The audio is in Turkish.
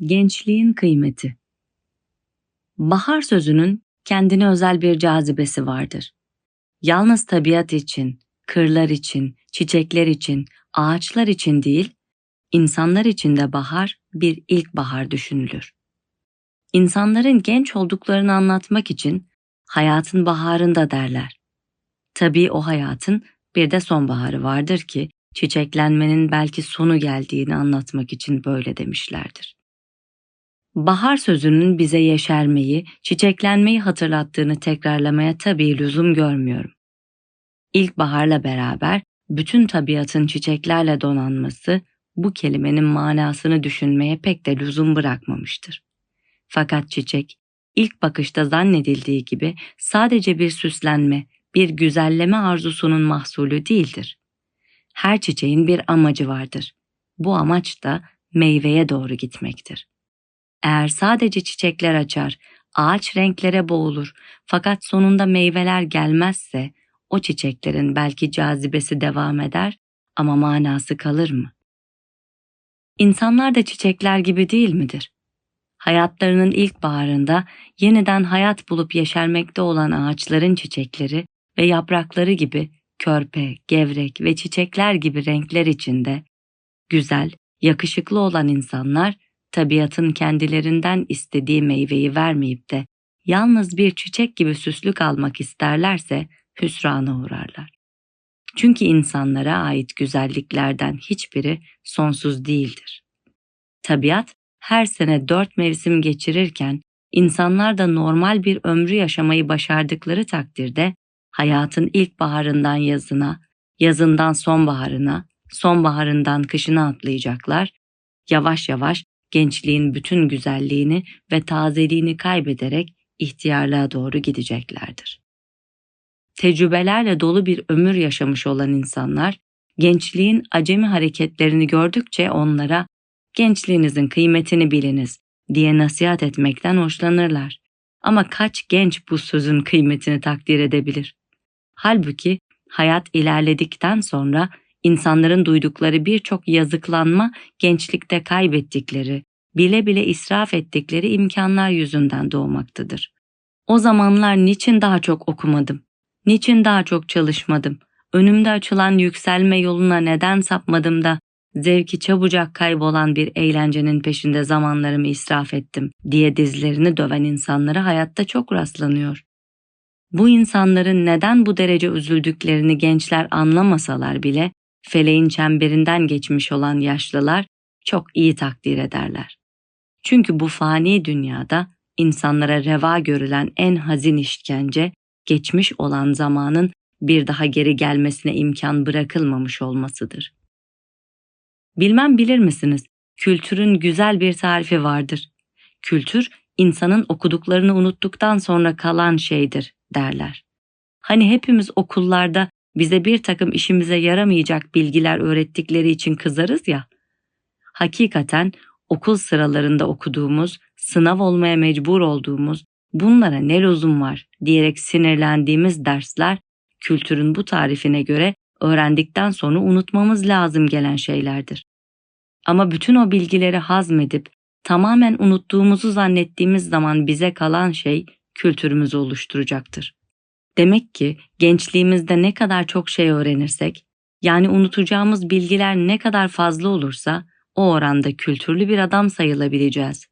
Gençliğin kıymeti Bahar sözünün kendine özel bir cazibesi vardır. Yalnız tabiat için, kırlar için, çiçekler için, ağaçlar için değil, insanlar için de bahar bir ilkbahar düşünülür. İnsanların genç olduklarını anlatmak için hayatın baharında derler. Tabii o hayatın bir de sonbaharı vardır ki çiçeklenmenin belki sonu geldiğini anlatmak için böyle demişlerdir. Bahar sözünün bize yeşermeyi, çiçeklenmeyi hatırlattığını tekrarlamaya tabii lüzum görmüyorum. İlkbaharla beraber bütün tabiatın çiçeklerle donanması bu kelimenin manasını düşünmeye pek de lüzum bırakmamıştır. Fakat çiçek ilk bakışta zannedildiği gibi sadece bir süslenme, bir güzelleme arzusunun mahsulü değildir. Her çiçeğin bir amacı vardır. Bu amaç da meyveye doğru gitmektir. Eğer sadece çiçekler açar, ağaç renklere boğulur fakat sonunda meyveler gelmezse o çiçeklerin belki cazibesi devam eder ama manası kalır mı? İnsanlar da çiçekler gibi değil midir? Hayatlarının ilk baharında yeniden hayat bulup yeşermekte olan ağaçların çiçekleri ve yaprakları gibi körpe, gevrek ve çiçekler gibi renkler içinde güzel, yakışıklı olan insanlar tabiatın kendilerinden istediği meyveyi vermeyip de yalnız bir çiçek gibi süslük almak isterlerse hüsrana uğrarlar. Çünkü insanlara ait güzelliklerden hiçbiri sonsuz değildir. Tabiat her sene dört mevsim geçirirken insanlar da normal bir ömrü yaşamayı başardıkları takdirde hayatın ilk baharından yazına, yazından sonbaharına, sonbaharından kışına atlayacaklar, yavaş yavaş gençliğin bütün güzelliğini ve tazeliğini kaybederek ihtiyarlığa doğru gideceklerdir. Tecrübelerle dolu bir ömür yaşamış olan insanlar, gençliğin acemi hareketlerini gördükçe onlara gençliğinizin kıymetini biliniz diye nasihat etmekten hoşlanırlar. Ama kaç genç bu sözün kıymetini takdir edebilir? Halbuki hayat ilerledikten sonra insanların duydukları birçok yazıklanma gençlikte kaybettikleri, bile bile israf ettikleri imkanlar yüzünden doğmaktadır. O zamanlar niçin daha çok okumadım? Niçin daha çok çalışmadım? Önümde açılan yükselme yoluna neden sapmadım da zevki çabucak kaybolan bir eğlencenin peşinde zamanlarımı israf ettim diye dizlerini döven insanlara hayatta çok rastlanıyor. Bu insanların neden bu derece üzüldüklerini gençler anlamasalar bile feleğin çemberinden geçmiş olan yaşlılar çok iyi takdir ederler. Çünkü bu fani dünyada insanlara reva görülen en hazin işkence geçmiş olan zamanın bir daha geri gelmesine imkan bırakılmamış olmasıdır. Bilmem bilir misiniz, kültürün güzel bir tarifi vardır. Kültür, insanın okuduklarını unuttuktan sonra kalan şeydir, derler. Hani hepimiz okullarda bize bir takım işimize yaramayacak bilgiler öğrettikleri için kızarız ya. Hakikaten okul sıralarında okuduğumuz, sınav olmaya mecbur olduğumuz, bunlara ne lüzum var diyerek sinirlendiğimiz dersler kültürün bu tarifine göre öğrendikten sonra unutmamız lazım gelen şeylerdir. Ama bütün o bilgileri hazmedip tamamen unuttuğumuzu zannettiğimiz zaman bize kalan şey kültürümüzü oluşturacaktır. Demek ki gençliğimizde ne kadar çok şey öğrenirsek, yani unutacağımız bilgiler ne kadar fazla olursa o oranda kültürlü bir adam sayılabileceğiz.